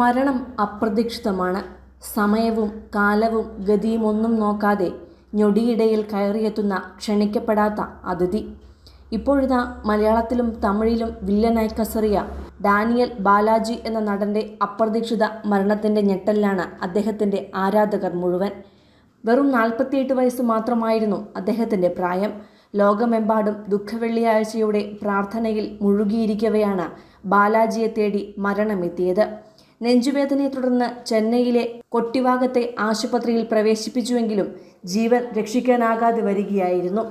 മരണം അപ്രതീക്ഷിതമാണ്. സമയവും കാലവും ഗതിയും ഒന്നും നോക്കാതെ ഞൊടിയിടയിൽ കയറിയെത്തുന്ന ക്ഷണിക്കപ്പെടാത്ത അതിഥി. ഇപ്പോഴിതാ മലയാളത്തിലും തമിഴിലും വില്ലനായി കസറിയ ഡാനിയൽ ബാലാജി എന്ന നടന്റെ അപ്രതീക്ഷിത മരണത്തിന്റെ ഞെട്ടലിലാണ് അദ്ദേഹത്തിന്റെ ആരാധകർ മുഴുവൻ. വെറും നാൽപ്പത്തിയെട്ട് വയസ്സ് മാത്രമായിരുന്നു അദ്ദേഹത്തിന്റെ പ്രായം. ലോകമെമ്പാടും ദുഃഖവെള്ളിയാഴ്ചയുടെ പ്രാർത്ഥനയിൽ മുഴുകിയിരിക്കവെയാണ് ബാലാജിയെ തേടി മരണമെത്തിയത്. നെഞ്ചുവേദനയെ തുടർന്ന് ചെന്നൈയിലെ കൊട്ടിവാകത്തെ ആശുപത്രിയിൽ പ്രവേശിപ്പിച്ചുവെങ്കിലും ജീവൻ രക്ഷിക്കാനാകാതെ വരികയായിരുന്നു.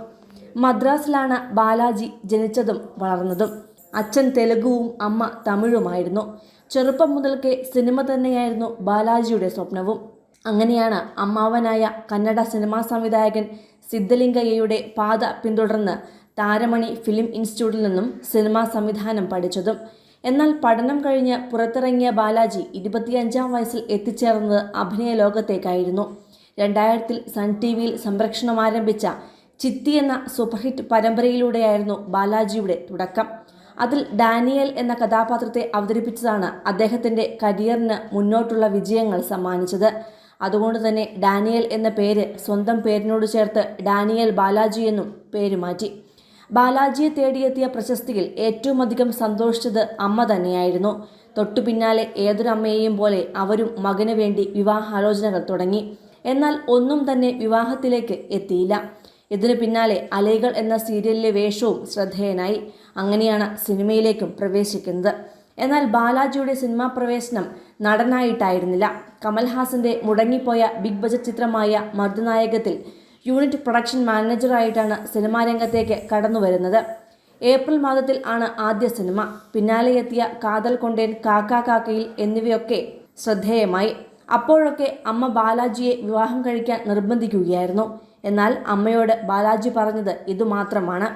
മദ്രാസിലാണ് ബാലാജി ജനിച്ചതും വളർന്നതും. അച്ഛൻ തെലുഗുവും അമ്മ തമിഴുമായിരുന്നു. ചെറുപ്പം മുതൽക്കേ സിനിമ തന്നെയായിരുന്നു ബാലാജിയുടെ സ്വപ്നവും. അങ്ങനെയാണ് അമ്മാവനായ കന്നഡ സിനിമാ സംവിധായകൻ സിദ്ധലിംഗയ്യയുടെ പാത പിന്തുടർന്ന് താരമണി ഫിലിം ഇൻസ്റ്റിറ്റ്യൂട്ടിൽ നിന്നും സിനിമാ സംവിധാനം പഠിച്ചതും. എന്നാൽ പഠനം കഴിഞ്ഞ് പുറത്തിറങ്ങിയ ബാലാജി ഇരുപത്തിയഞ്ചാം വയസ്സിൽ എത്തിച്ചേർന്നത് അഭിനയ ലോകത്തേക്കായിരുന്നു. രണ്ടായിരത്തിൽ സൺ ടി വിയിൽ സംരക്ഷണം ആരംഭിച്ച ചിത്തി എന്ന സൂപ്പർഹിറ്റ് പരമ്പരയിലൂടെയായിരുന്നു ബാലാജിയുടെ തുടക്കം. അതിൽ ഡാനിയൽ എന്ന കഥാപാത്രത്തെ അവതരിപ്പിച്ചതാണ് അദ്ദേഹത്തിന്റെ കരിയറിന് മുന്നോട്ടുള്ള വിജയങ്ങൾ സമ്മാനിച്ചത്. അതുകൊണ്ട് തന്നെ ഡാനിയൽ എന്ന പേര് സ്വന്തം പേരിനോട് ചേർത്ത് ഡാനിയൽ ബാലാജി എന്നും പേര് മാറ്റി ബാലാജിയെ തേടിയെത്തിയ പ്രശസ്തിയിൽ ഏറ്റവും അധികം സന്തോഷിച്ചത് അമ്മ തന്നെയായിരുന്നു. തൊട്ടു പിന്നാലെ ഏതൊരമ്മയെയും പോലെ അവരും മകന് വേണ്ടി വിവാഹാലോചനകൾ തുടങ്ങി. എന്നാൽ ഒന്നും തന്നെ വിവാഹത്തിലേക്ക് എത്തിയില്ല. ഇതിനു പിന്നാലെ അലൈകൾ എന്ന സീരിയലിലെ വേഷവും ശ്രദ്ധേയനായി. അങ്ങനെയാണ് സിനിമയിലേക്കും പ്രവേശിക്കുന്നത്. എന്നാൽ ബാലാജിയുടെ സിനിമാ പ്രവേശനം നടനായിട്ടായിരുന്നില്ല. കമൽഹാസന്റെ മുടങ്ങിപ്പോയ ബിഗ് ബജറ്റ് ചിത്രമായ മർദ്ദനായകത്തിൽ യൂണിറ്റ് പ്രൊഡക്ഷൻ മാനേജറായിട്ടാണ് സിനിമാ രംഗത്തേക്ക് കടന്നു വരുന്നത് ഏപ്രിൽ മാസത്തിൽ ആണ് ആദ്യ സിനിമ. പിന്നാലെ എത്തിയ കാതൽ കൊണ്ടേൻ കാക്ക കാക്കയിൽ എന്നിവയൊക്കെ ശ്രദ്ധേയമായി. അപ്പോഴൊക്കെ അമ്മ ബാലാജിയെ വിവാഹം കഴിക്കാൻ നിർബന്ധിക്കുകയായിരുന്നു. എന്നാൽ അമ്മയോട് ബാലാജി പറഞ്ഞത് ഇതുമാത്രമാണ്.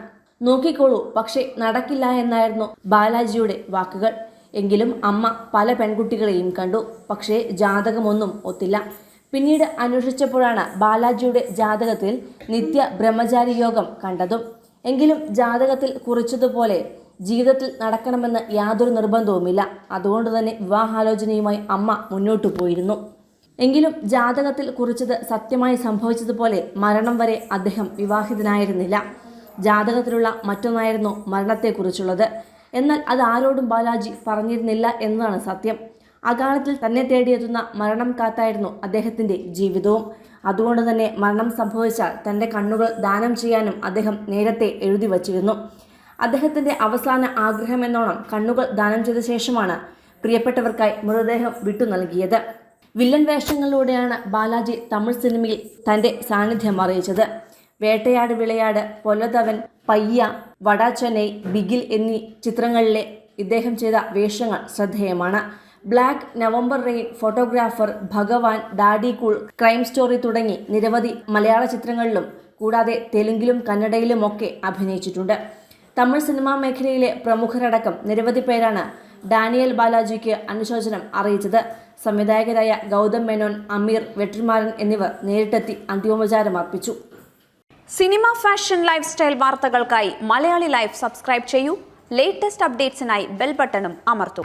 നോക്കിക്കോളൂ പക്ഷേ നടക്കില്ല എന്നായിരുന്നു ബാലാജിയുടെ വാക്കുകൾ. എങ്കിലും അമ്മ പല പെൺകുട്ടികളെയും കണ്ടു. പക്ഷേ ജാതകമൊന്നും ഒത്തില്ല. പിന്നീട് അന്വേഷിച്ചപ്പോഴാണ് ബാലാജിയുടെ ജാതകത്തിൽ നിത്യ ബ്രഹ്മചാരി യോഗം കണ്ടതും. എങ്കിലും ജാതകത്തിൽ കുറിച്ചതുപോലെ ജീവിതത്തിൽ നടക്കണമെന്ന് യാതൊരു നിർബന്ധവുമില്ല. അതുകൊണ്ട് തന്നെ വിവാഹാലോചനയുമായി അമ്മ മുന്നോട്ടു പോയിരുന്നു. എങ്കിലും ജാതകത്തിൽ കുറിച്ചത് സത്യമായി സംഭവിച്ചതുപോലെ മരണം വരെ അദ്ദേഹം വിവാഹിതനായിരുന്നില്ല. ജാതകത്തിലുള്ള മറ്റൊന്നായിരുന്നു മരണത്തെക്കുറിച്ചുള്ളത്. എന്നാൽ അത് ആരോടും ബാലാജി പറഞ്ഞിരുന്നില്ല എന്നതാണ് സത്യം. അകാലത്തിൽ തന്നെ തേടിയെത്തുന്ന മരണം കാത്തായിരുന്നു അദ്ദേഹത്തിന്റെ ജീവിതവും. അതുകൊണ്ട് തന്നെ മരണം സംഭവിച്ചാൽ തന്റെ കണ്ണുകൾ ദാനം ചെയ്യാനും അദ്ദേഹം നേരത്തെ എഴുതി വച്ചിരുന്നു. അദ്ദേഹത്തിന്റെ അവസാന ആഗ്രഹം എന്നോണം കണ്ണുകൾ ദാനം ചെയ്ത ശേഷമാണ് പ്രിയപ്പെട്ടവർക്കായി മൃതദേഹം വിട്ടു നൽകിയത്. വില്ലൻ വേഷങ്ങളിലൂടെയാണ് ബാലാജി തമിഴ് സിനിമയിൽ തന്റെ സാന്നിധ്യം അറിയിച്ചത്. വേട്ടയാട് വിളയാട് പൊലതവൻ പയ്യ വടാ ചെന്നൈ ബിഗിൽ എന്നീ ചിത്രങ്ങളിലെ ഇദ്ദേഹം ചെയ്ത വേഷങ്ങൾ ശ്രദ്ധേയമാണ്. Black November rain photographer Bhagavan daddy cool crime story തുടങ്ങി നിരവധി മലയാള ചിത്രങ്ങളിലും കൂടാതെ തെലുങ്കിലും കന്നഡയിലുമൊക്കെ അഭിനയിച്ചിട്ടുണ്ട്. തമിഴ് സിനിമാ മേഖലയിലെ പ്രമുഖരടക്കം നിരവധി പേരാണ് ഡാനിയൽ ബാലാജിക്ക് അനുശോചനം അറിയിച്ചത്. സംവിധായകരായ ഗൗതം മേനോൻ അമീർ വെട്ടിമാരൻ എന്നിവർ നേരിട്ടെത്തി അന്തിമോപചാരം അർപ്പിച്ചു. സിനിമ ഫാഷൻ ലൈഫ് സ്റ്റൈൽ വാർത്തകൾക്കായി മലയാളി ലൈഫ് സബ്സ്ക്രൈബ് ചെയ്യൂ. ലേറ്റസ്റ്റ് അപ്ഡേറ്റ്സിനായി ബെൽ ബട്ടണും അമർത്തും.